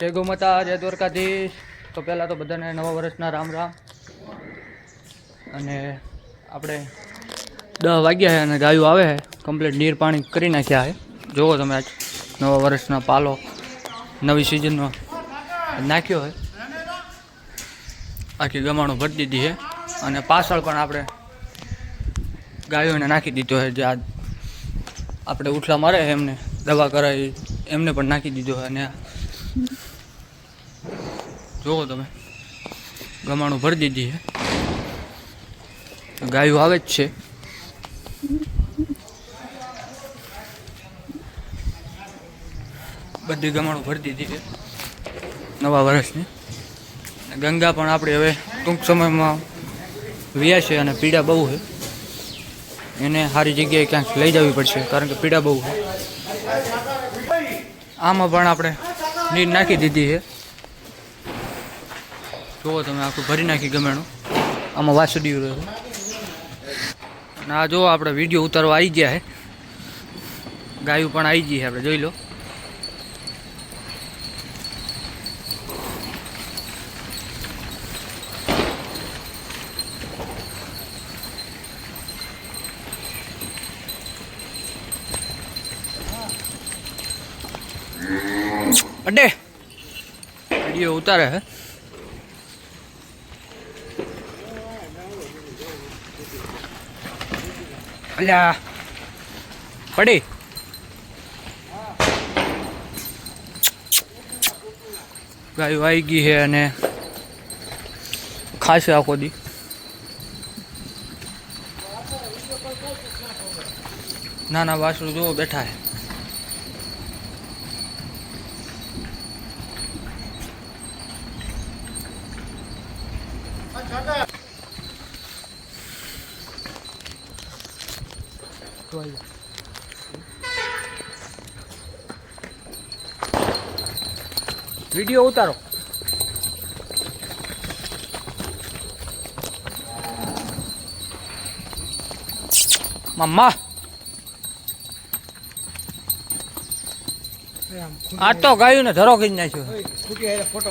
જય ગૌમાતા, જય દ્વારકાધીશ. તો પહેલાં તો બધાને નવા વર્ષના રામ રામ. અને આપણે દસ વાગ્યા છે અને ગાયું આવે છે કમ્પ્લીટ નીર પાણી કરી નાખ્યા છે જુઓ તમે આજ નવા વર્ષના પાલો. નવી સિઝનનો નાખ્યો છે આખી ગમાણું ભરી દીધી છે અને પાછળ પણ આપણે ગાયોને નાખી દીધો છે જે આ આપણે ઉઠલા મારે એમને દવા કરાવી, એમને પણ નાખી દીધો અને જુઓ તમે. ગમાણું ભરી દીધી છે. ગાયું આવે જ છે. બધી ગમાણું ભરી દીધી છે. નવા વર્ષની. ગંગા પણ આપણે હવે ટૂંક સમયમાં વ્યા છે અને પીડા બહુ છે. એને સારી જગ્યાએ ક્યાંક લઈ જવી પડશે, કારણ કે પીડા બહુ છે. આમાં પણ આપણે નીર નાખી દીધી છે. જુઓ તમે આખું ભરી નાખી ગમેણું આમાં વાસુડિયું રહ્યું આ જો આપણે વીડિયો ઉતારવા આવી ગયા છે ગાયું પણ આવી ગઈ છે આપણે, જોઈ લો. અડે. વીડિયો ઉતારે હે. અલ્યા. પડી. ગાયું આવી ગઈ છે અને ખાશે આખો દી. નાના વાસણું જોવો બેઠા છે. વીડિયો ઉતારો. મમ્મા. આ તો ગાયું ને ધરો કરી નાખ્યો. ફોટો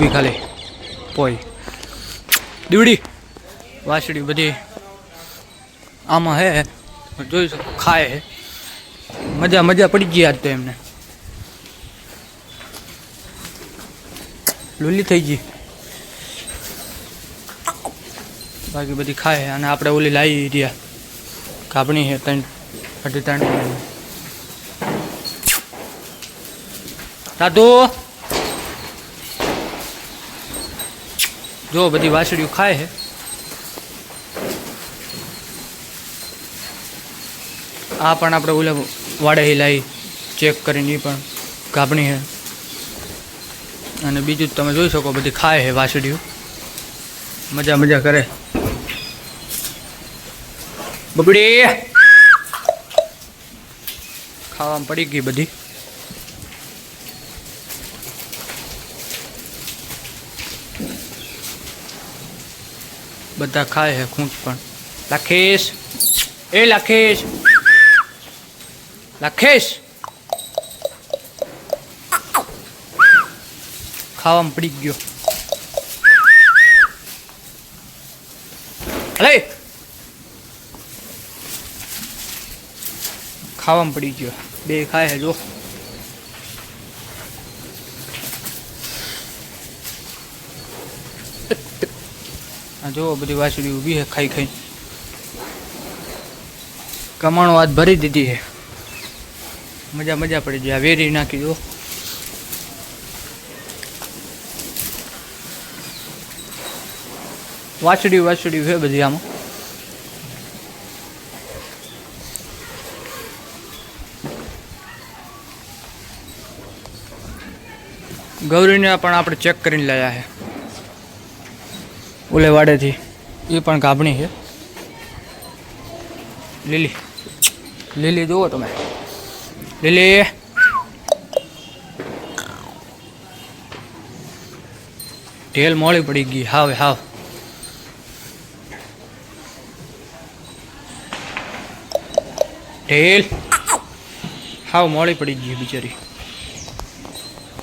બી ખાલી. પોઈ. દીવડી. વાસડી બધી. આમાં હે. જોઈ ખાય હે. મજા મજા પડી ગઈ આજ તો એમને. લુલી થઈ ગઈ. બાકી બધી ખાય અને આપણે ઓલી લાવી રહ્યા. કાપણી છે ત્રણ, અઢી ત્રણ. દાદુ જો બધી વાસળીઓ ખાય છે આ પણ આપણે ઓલે વાડે લાવી ચેક કરીને એ પણ ગાભણી છે અને બીજું તમે જોઈ શકો બધી ખાય છે વાસળીઓ મજા મજા કરે. બબડી. ખાવામાં પડી ગઈ બધી. બધા ખાય છે ખૂંચ પણ. લખેશ. એ લખેશ. લખેશ. ખાવામાં પડી ગયો. અલે ખાવામાં પડી ગયો. બે ખાય છે જો. આ જો બધી વાછડી ઊભી છે, ખાઈ ખાઈ. કમાણો આજ ભરી દીધી છે. મજા મજા પડી જાય વેરી નાખી દો વાછડી વાછડી છે બધી આમાં. ગૌરીને પણ આપણે ચેક કરીને લાયા છે. ઓલે વાડેથી એ પણ ગાભણી છે. લીલી. લીલી જુઓ તમે. લીલી. ઢેલ મોળી પડી ગઈ. હાવ હાવ. ઢેલ હાવ મોળી પડી ગઈ બિચારી.